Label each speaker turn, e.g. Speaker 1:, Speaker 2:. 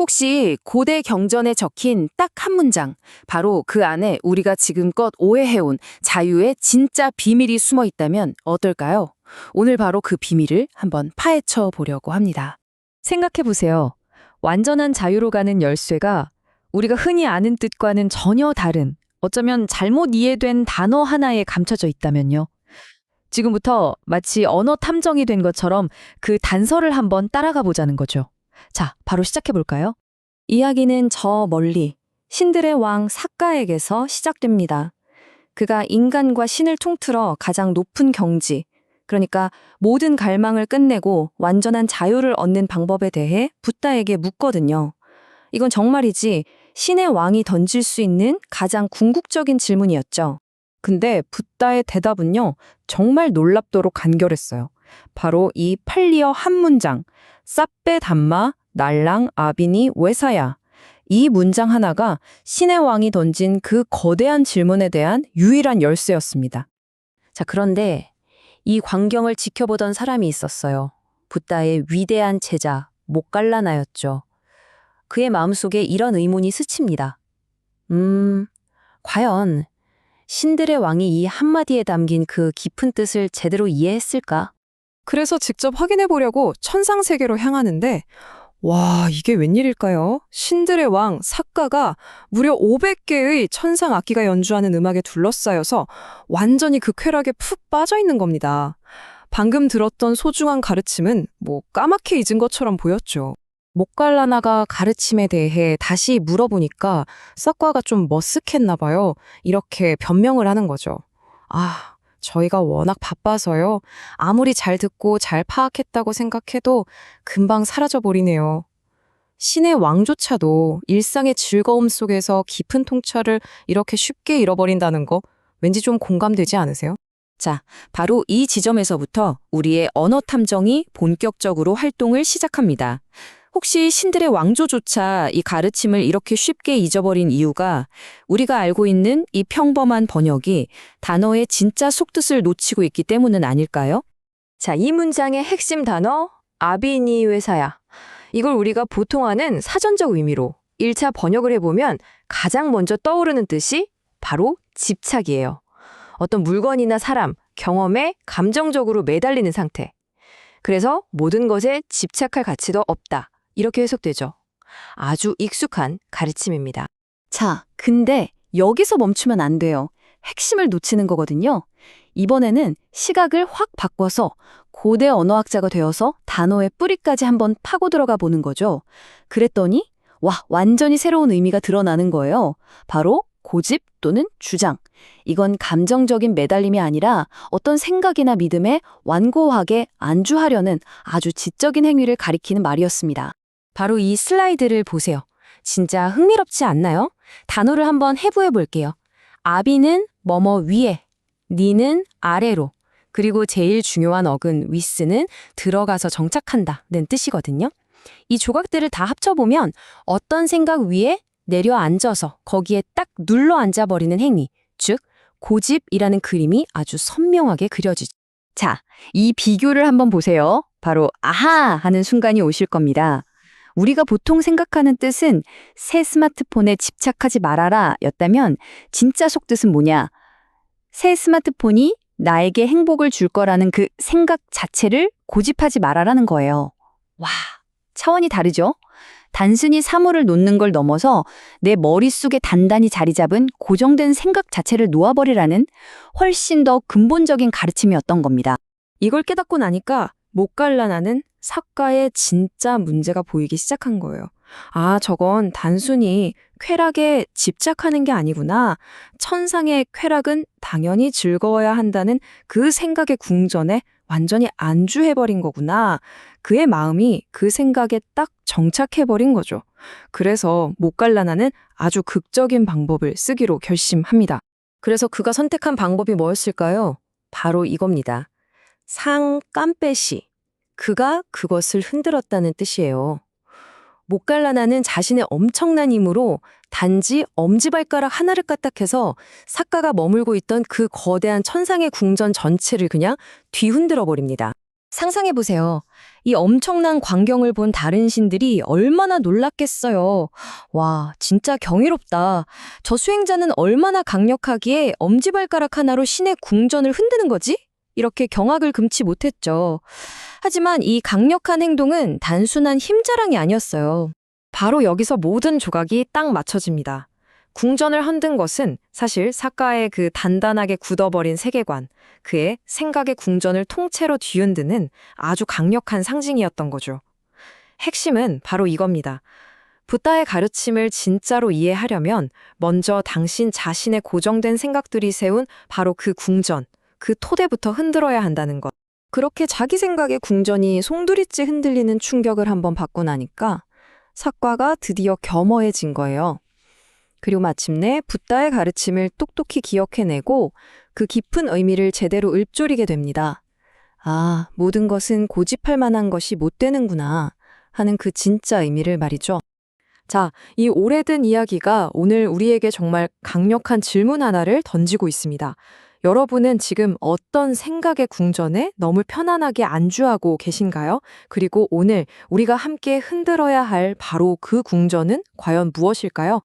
Speaker 1: 혹시 고대 경전에 적힌 딱 한 문장, 바로 그 안에 우리가 지금껏 오해해온 자유의 진짜 비밀이 숨어 있다면 어떨까요? 오늘 바로 그 비밀을 한번 파헤쳐 보려고 합니다.
Speaker 2: 생각해 보세요. 완전한 자유로 가는 열쇠가 우리가 흔히 아는 뜻과는 전혀 다른 어쩌면 잘못 이해된 단어 하나에 감춰져 있다면요. 지금부터 마치 언어 탐정이 된 것처럼 그 단서를 한번 따라가 보자는 거죠. 자, 바로 시작해 볼까요?
Speaker 3: 이야기는 저 멀리 신들의 왕 사카에게서 시작됩니다. 그가 인간과 신을 통틀어 가장 높은 경지, 그러니까 모든 갈망을 끝내고 완전한 자유를 얻는 방법에 대해 붓다에게 묻거든요. 이건 정말이지 신의 왕이 던질 수 있는 가장 궁극적인 질문이었죠. 근데 붓다의 대답은요, 정말 놀랍도록 간결했어요. 바로 이 팔리어 한 문장, 싸빼 담마 날랑 아비니 외사야. 이 문장 하나가 신의 왕이 던진 그 거대한 질문에 대한 유일한 열쇠였습니다. 자, 그런데 이 광경을 지켜보던 사람이 있었어요. 붓다의 위대한 제자 목갈라나였죠. 그의 마음속에 이런 의문이 스칩니다. 음, 과연 신들의 왕이 이 한마디에 담긴 그 깊은 뜻을 제대로 이해했을까?
Speaker 4: 그래서 직접 확인해 보려고 천상 세계로 향하는데 와, 이게 웬일일까요? 신들의 왕 사카가 무려 500개의 천상 악기가 연주하는 음악에 둘러싸여서 완전히 그 쾌락에 푹 빠져 있는 겁니다. 방금 들었던 소중한 가르침은 뭐 까맣게 잊은 것처럼 보였죠. 목갈라나가 가르침에 대해 다시 물어보니까 사과가 좀 머쓱했나 봐요. 이렇게 변명을 하는 거죠. 아, 저희가 워낙 바빠서요. 아무리 잘 듣고 잘 파악했다고 생각해도 금방 사라져버리네요. 신의 왕조차도 일상의 즐거움 속에서 깊은 통찰을 이렇게 쉽게 잃어버린다는 거 왠지 좀 공감되지 않으세요?
Speaker 3: 자, 바로 이 지점에서부터 우리의 언어 탐정이 본격적으로 활동을 시작합니다. 혹시 신들의 왕조조차 이 가르침을 이렇게 쉽게 잊어버린 이유가 우리가 알고 있는 이 평범한 번역이 단어의 진짜 속뜻을 놓치고 있기 때문은 아닐까요? 자, 이 문장의 핵심 단어 아비니 회사야. 이걸 우리가 보통 하는 사전적 의미로 1차 번역을 해보면 가장 먼저 떠오르는 뜻이 바로 집착이에요. 어떤 물건이나 사람, 경험에 감정적으로 매달리는 상태. 그래서 모든 것에 집착할 가치도 없다. 이렇게 해석되죠. 아주 익숙한 가르침입니다. 자, 근데 여기서 멈추면 안 돼요. 핵심을 놓치는 거거든요. 이번에는 시각을 확 바꿔서 고대 언어학자가 되어서 단어의 뿌리까지 한번 파고 들어가 보는 거죠. 그랬더니 와, 완전히 새로운 의미가 드러나는 거예요. 바로 고집 또는 주장. 이건 감정적인 매달림이 아니라 어떤 생각이나 믿음에 완고하게 안주하려는 아주 지적인 행위를 가리키는 말이었습니다. 바로 이 슬라이드를 보세요. 진짜 흥미롭지 않나요? 단어를 한번 해부해 볼게요. 아비는 뭐뭐 위에, 니는 아래로, 그리고 제일 중요한 어근 위스는 들어가서 정착한다 는 뜻이거든요. 이 조각들을 다 합쳐보면 어떤 생각 위에 내려앉아서 거기에 딱 눌러 앉아버리는 행위, 즉 고집이라는 그림이 아주 선명하게 그려지죠. 자, 이 비교를 한번 보세요. 바로 아하 하는 순간이 오실 겁니다. 우리가 보통 생각하는 뜻은 새 스마트폰에 집착하지 말아라 였다면 진짜 속뜻은 뭐냐? 새 스마트폰이 나에게 행복을 줄 거라는 그 생각 자체를 고집하지 말아라는 거예요. 와, 차원이 다르죠? 단순히 사물을 놓는 걸 넘어서 내 머릿속에 단단히 자리 잡은 고정된 생각 자체를 놓아버리라는 훨씬 더 근본적인 가르침이었던 겁니다. 이걸 깨닫고 나니까 목 갈라나는 사과의 진짜 문제가 보이기 시작한 거예요. 아, 저건 단순히 쾌락에 집착하는 게 아니구나. 천상의 쾌락은 당연히 즐거워야 한다는 그 생각의 궁전에 완전히 안주해버린 거구나. 그의 마음이 그 생각에 딱 정착해버린 거죠. 그래서 목갈라나는 아주 극적인 방법을 쓰기로 결심합니다. 그래서 그가 선택한 방법이 뭐였을까요? 바로 이겁니다. 상 깜빼시. 그가 그것을 흔들었다는 뜻이에요. 목갈라나는 자신의 엄청난 힘으로 단지 엄지발가락 하나를 까딱해서 사카가 머물고 있던 그 거대한 천상의 궁전 전체를 그냥 뒤흔들어 버립니다. 상상해보세요. 이 엄청난 광경을 본 다른 신들이 얼마나 놀랐겠어요. 와, 진짜 경이롭다. 저 수행자는 얼마나 강력하기에 엄지발가락 하나로 신의 궁전을 흔드는 거지? 이렇게 경악을 금치 못했죠. 하지만 이 강력한 행동은 단순한 힘자랑이 아니었어요.
Speaker 4: 바로 여기서 모든 조각이 딱 맞춰집니다. 궁전을 흔든 것은 사실 사카의 그 단단하게 굳어버린 세계관, 그의 생각의 궁전을 통째로 뒤흔드는 아주 강력한 상징이었던 거죠. 핵심은 바로 이겁니다. 부다의 가르침을 진짜로 이해하려면 먼저 당신 자신의 고정된 생각들이 세운 바로 그 궁전, 그 토대부터 흔들어야 한다는 것. 그렇게 자기 생각의 궁전이 송두리째 흔들리는 충격을 한번 받고 나니까 사과가 드디어 겸허해진 거예요. 그리고 마침내 붓다의 가르침을 똑똑히 기억해내고 그 깊은 의미를 제대로 읊조리게 됩니다. 아, 모든 것은 고집할 만한 것이 못 되는구나 하는 그 진짜 의미를 말이죠. 자, 이 오래된 이야기가 오늘 우리에게 정말 강력한 질문 하나를 던지고 있습니다. 여러분은 지금 어떤 생각의 궁전에 너무 편안하게 안주하고 계신가요? 그리고 오늘 우리가 함께 흔들어야 할 바로 그 궁전은 과연 무엇일까요?